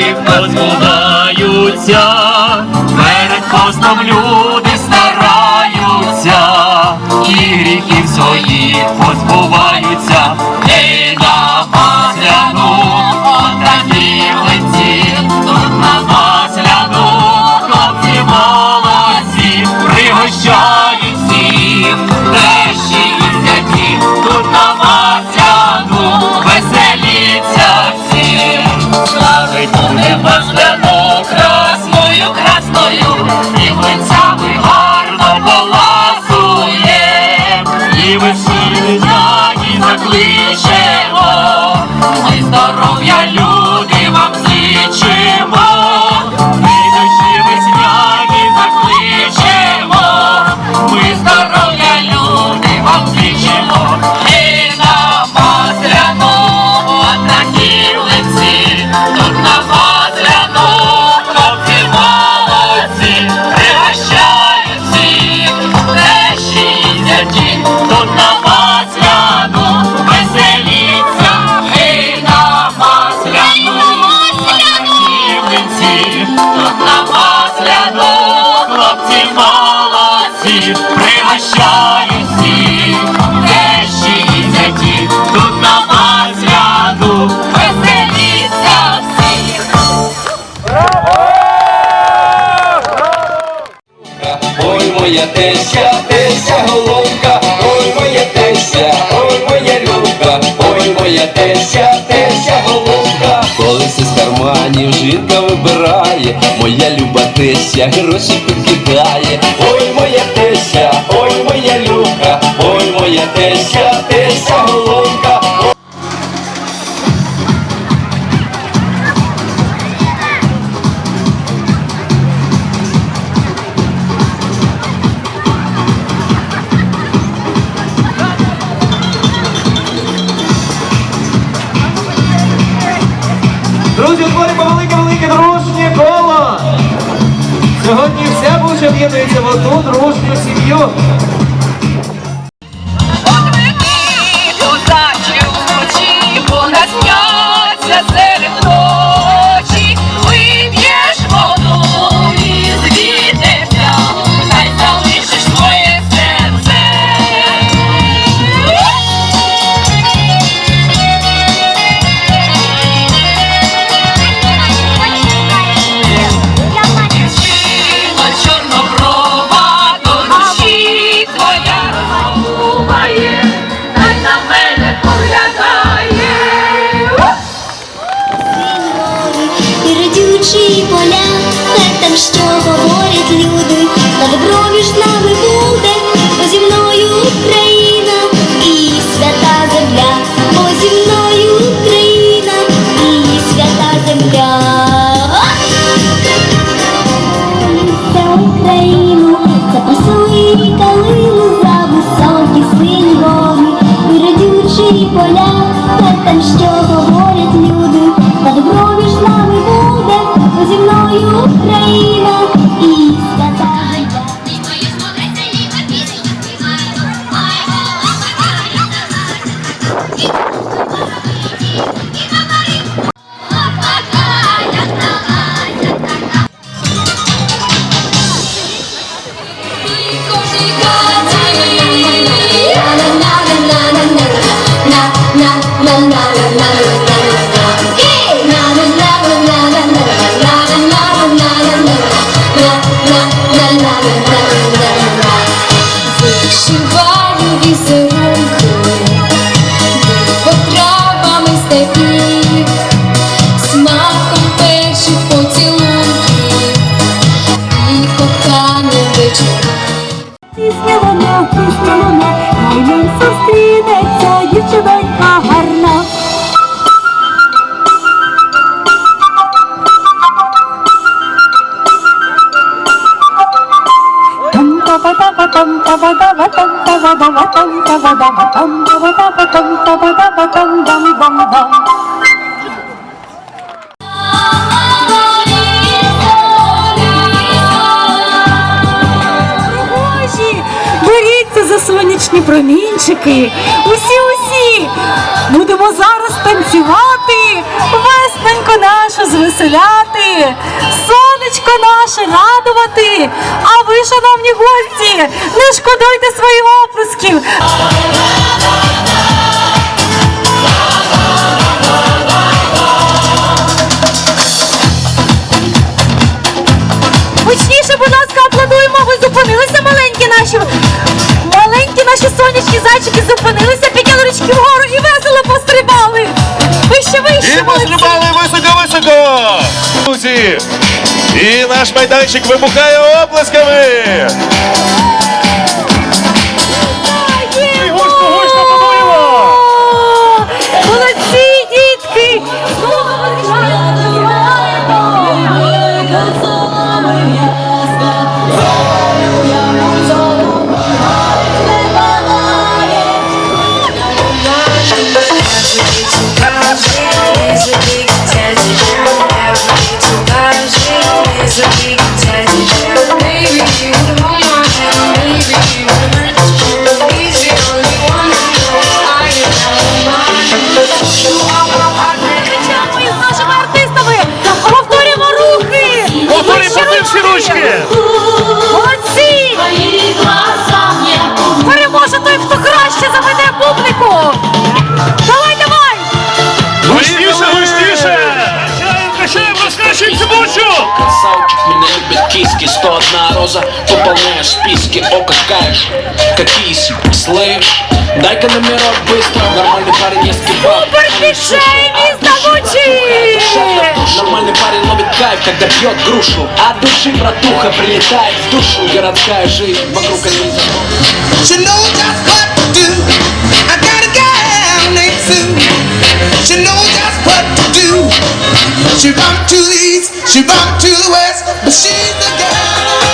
всіх перед постом люди стараються, і гріхів своїх позбуваються, Ей, на масляну, отакі лиці, тут на масляну, хлопці пригощають всіх, дещі і тут на кам'янці, тут на посляду хлопці молодці, пригощають всі, тещі і зяті, тут на посляду веселіться всіх. Ой, моя теща, теща головка, ой, моя теща, ой, моя любка, ой, моя теща, теща головка карманів жінка вибирає, моя люба Теся гроші підкидає, ой моя Теся, ой моя любка, ой моя Теся, Теся головка. об'єднуються в одну дружню сім'ю. що говорять люди. Боріться за сонячні промінчики. Усі-усі будемо зараз танцювати, весненько нашу звеселяти сонечко наше радувати. А ви, шановні гості, не шкодуйте своїх оплесків. Гучніше, будь ласка, аплодуємо. Ви зупинилися, маленькі наші. Маленькі наші сонячні зайчики зупинилися, підняли ручки вгору і весело пострибали. Вище, вище, І пострибали високо-високо! Друзі! І наш майданчик вибухає оплесками! 101 роза, пополняешь списки О, какая ж, какие слэш Дай-ка номерок быстро, нормальный парень есть кебаб Супердіджей міста Бучі! Нормальный парень ловит кайф, когда пьет грушу От души, братуха, прилетает в душу Городская жизнь, вокруг они She knows just what to do. I got a gal named Sue. She knows just what to do. She run to the east, she run to the west, but she's the girl.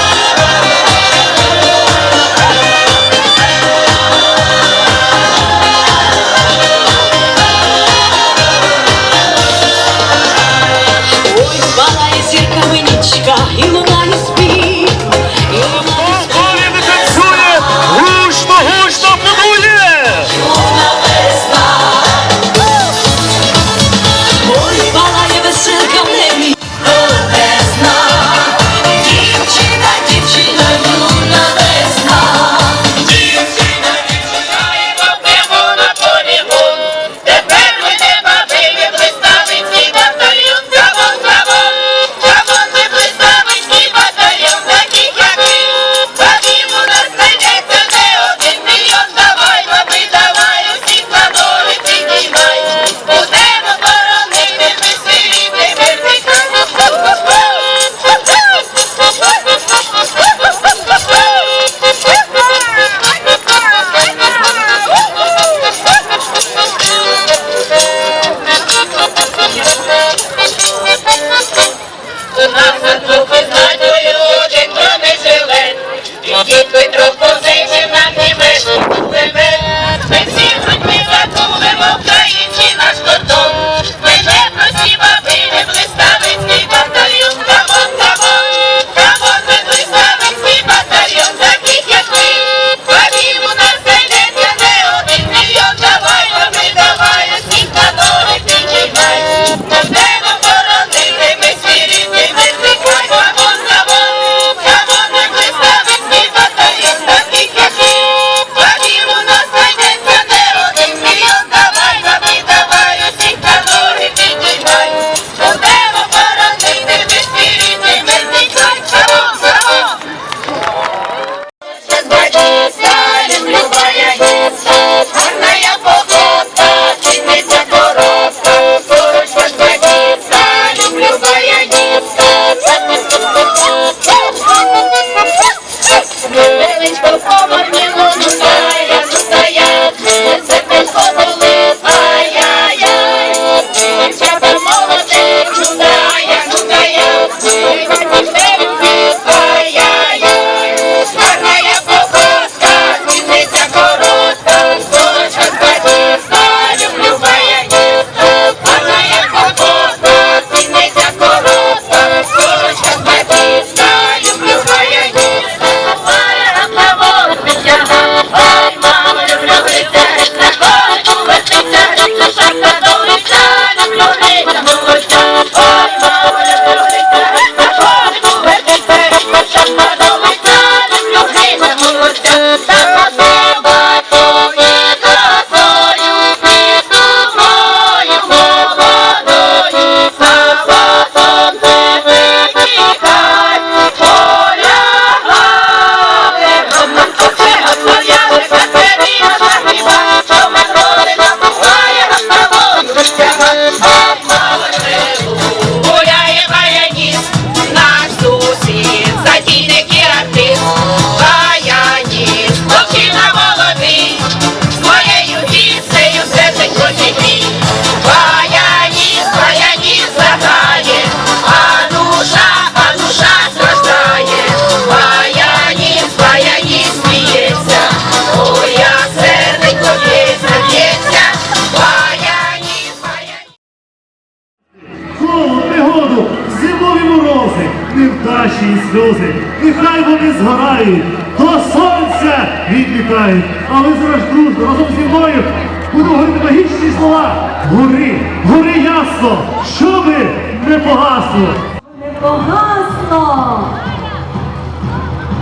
Гасло.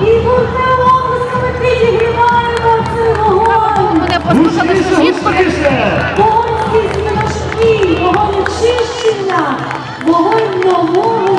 І бурне обласками підігріваємо цей вогонь. Мене послухали, що Вогонь після вогонь очищення, вогонь нового.